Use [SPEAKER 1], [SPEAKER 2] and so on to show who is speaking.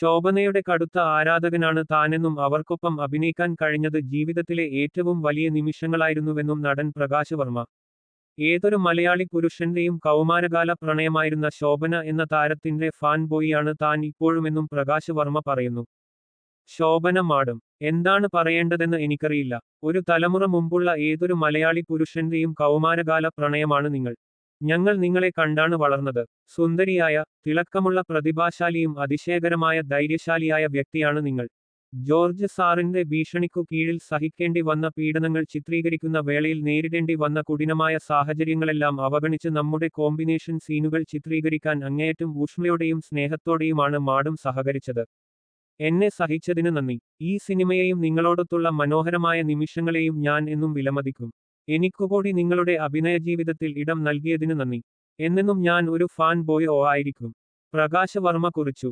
[SPEAKER 1] ശോഭനയുടെ കടുത്ത ആരാധകനാണ് താനെന്നും അവർക്കൊപ്പം അഭിനയിക്കാൻ കഴിഞ്ഞത് ജീവിതത്തിലെ ഏറ്റവും വലിയ നിമിഷങ്ങളായിരുന്നുവെന്നും നടൻ പ്രകാശ് വർമ്മ ഏതൊരു മലയാളി പുരുഷന്റെയും കൗമാരകാല പ്രണയമായിരുന്ന ശോഭന എന്ന താരത്തിന്റെ ഫാൻ ബോയിയാണ് താൻ ഇപ്പോഴുമെന്നും പ്രകാശ് വർമ്മ പറയുന്നു. ശോഭന മാഡം എന്താണ് പറയേണ്ടതെന്ന് എനിക്കറിയില്ല. ഒരു തലമുറ മുമ്പുള്ള ഏതൊരു മലയാളി പുരുഷന്റെയും കൗമാരകാല പ്രണയമാണ് നിങ്ങൾ. ഞങ്ങൾ നിങ്ങളെ കണ്ടാണ് വളർന്നത്. സുന്ദരിയായ തിളക്കമുള്ള പ്രതിഭാശാലിയും അതിശയകരമായ ധൈര്യശാലിയായ വ്യക്തിയാണ് നിങ്ങൾ. ജോർജ് സാറിന്റെ ഭീഷണിക്കു കീഴിൽ സഹിക്കേണ്ടി വന്ന പീഡനങ്ങൾ ചിത്രീകരിക്കുന്ന വേളയിൽ നേരിടേണ്ടി വന്ന കുടിനമായ സാഹചര്യങ്ങളെല്ലാം അവഗണിച്ച് നമ്മുടെ കോമ്പിനേഷൻ സീനുകൾ ചിത്രീകരിക്കാൻ അങ്ങേയറ്റം ഊഷ്മയോടെയും സ്നേഹത്തോടെയുമാണ് മാഡം സഹകരിച്ചത്. എന്നെ സഹിച്ചതിന് നന്ദി. ഈ സിനിമയെയും നിങ്ങളോടൊത്തുള്ള മനോഹരമായ നിമിഷങ്ങളെയും ഞാൻ എന്നും വിലമതിക്കും. എനിക്കുകൂടി നിങ്ങളുടെ അഭിനയ ജീവിതത്തിൽ ഇടം നൽകിയതിന് നന്ദി. എന്നെന്നും ഞാൻ ഒരു ഫാൻ ബോയ് ആയിരിക്കും. പ്രകാശ് വർമ്മ കുറിച്ചു.